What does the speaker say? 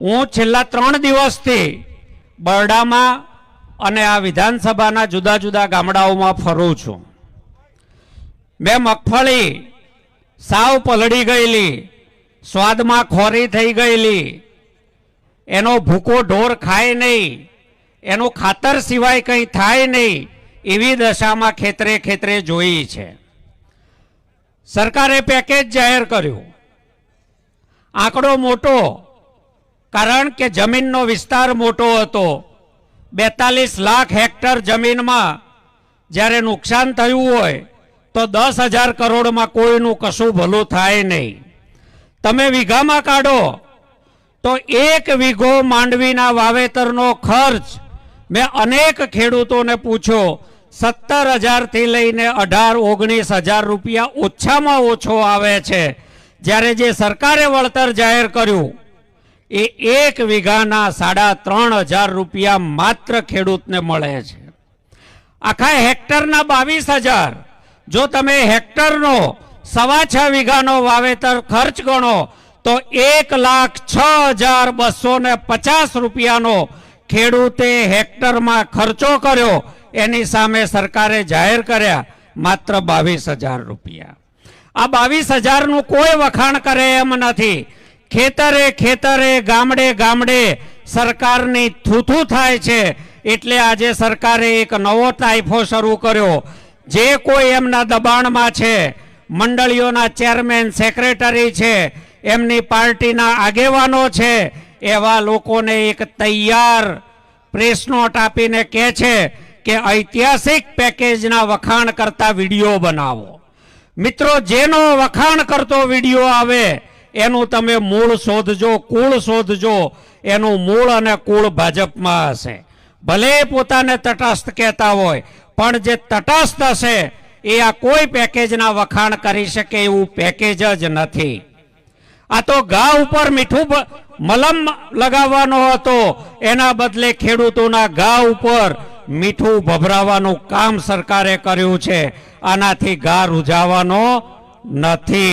હું છેલ્લા ત્રણ દિવસથી બરડામાં અને આ વિધાનસભાના જુદા જુદા ગામડાઓમાં ફરું છું. મેં મગફળી સાવ પલળી ગયેલી, સ્વાદમાં ખોરી થઈ ગયેલી, એનો ભૂકો ઢોર ખાય નહીં, એનું ખાતર સિવાય કંઈ થાય નહીં એવી દશામાં ખેતરે ખેતરે જોઈ છે. સરકારે પેકેજ જાહેર કર્યું. આંકડો મોટો કારણ કે જમીનનો વિસ્તાર મોટો હતો. બેતાલીસ લાખ હેક્ટર જમીનમાં જ્યારે નુકસાન થયું હોય, તો દસ હજાર કરોડમાં કોઈનું કશું ભલું થાય નહીં. તમે વીઘામાં કાઢો, તો એક વીઘો માંડવીના વાવેતરનો ખર્ચ મેં અનેક ખેડૂતોને પૂછ્યો સત્તર હજારથી લઈને અઢાર, ઓગણીસ હજાર રૂપિયા ઓછામાં ઓછો આવે છે. જ્યારે જે સરકારે વળતર જાહેર કર્યું એ એક વીઘાના સાડા ત્રણ હજાર રૂપિયા માત્ર ખેડૂતને મળે છે. આખા હેક્ટરના બાવીસ હજાર. જો તમે હેક્ટરનો સવા છ વીઘાનો વાવેતર ખર્ચ ગણો, તો એક લાખ છ હજાર બસો ને પચાસ રૂપિયાનો ખેડૂતે હેક્ટરમાં ખર્ચો કર્યો. એની સામે સરકારે જાહેર કર્યા, માત્ર બાવીસ હજાર રૂપિયા. આ બાવીસ હજારનું કોઈ વખાણ કરે એમ નથી. ખેતરે ખેતરે, ગામડે ગામડે સરકારની થૂથું થાય છે. એટલે આજે સરકારે એક નવો ટાઈફો શરૂ કર્યો. જે કોઈ એમના દબાણમાં છે, મંડળીઓના ચેરમેન, સેક્રેટરી છે, એમની પાર્ટીના આગેવાનો છે, એવા લોકોને એક તૈયાર પ્રેસ નોટ આપીને કહે છે કે ઐતિહાસિક પેકેજના વખાણ કરતા વીડિયો બનાવો. મિત્રો, જેનો વખાણ કરતો વીડિયો આવે એનું તમે મૂળ શોધજો, કુળ શોધજો. એનું મૂળ અને કુળ ભાજપમાં હશે. ભલે પોતાને તટસ્થ કહેતા હોય, પણ જે તટસ્થ હશે, એ આ કોઈ પેકેજના વખાણ કરી શકે એવું પેકેજ જ નથી. આ તો ઘા ઉપર મીઠું મલમ લગાવવાનો હતો, એના બદલે ખેડૂતોના ઘા ઉપર મીઠું ભભરાવાનું કામ સરકારે કર્યું છે. આનાથી ઘા રૂજાવાનો નથી.